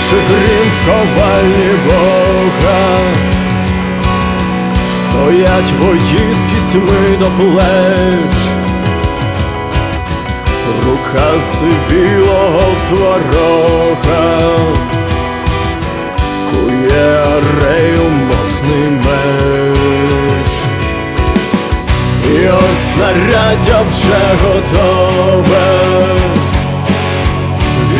грохоче грім в ковальні Бога, стоять вої з кісьми до плеч, рука сивілого сварога, кує моцний меч. І ось снаряддя вже готове,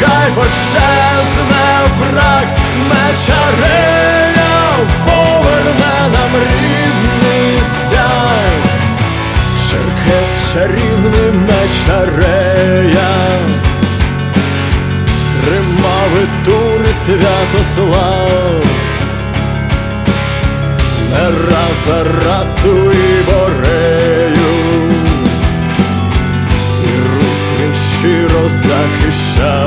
Хай пощезне враг, мечарея поверне нам рідний стяг. Черкес чарівний мечарея тримав і тури Святослав, не раз Арату і Борею, і Русь він щиро захищав,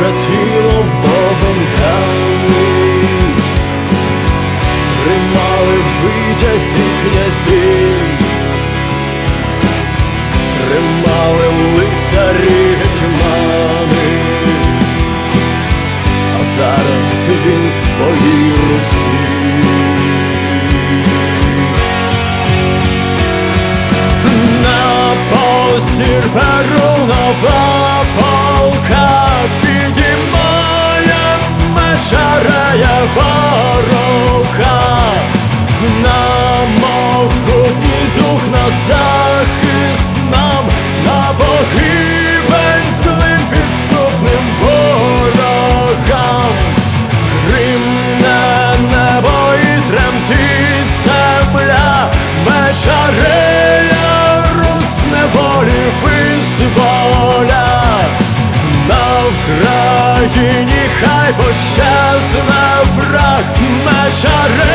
гатіло Богом даний, тримали витязі князів. Тримали лицарі гетьмани, а зараз він в твоїй руці. На посір хай пощасна враг, мечарея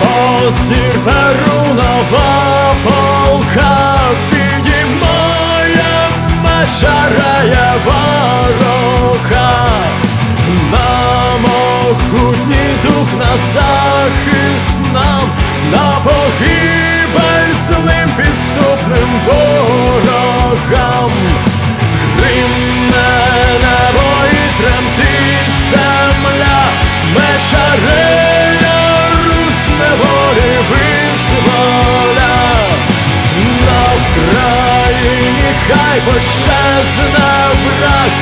На посір беру нова полка, підіймає рука, хай пощезне враг,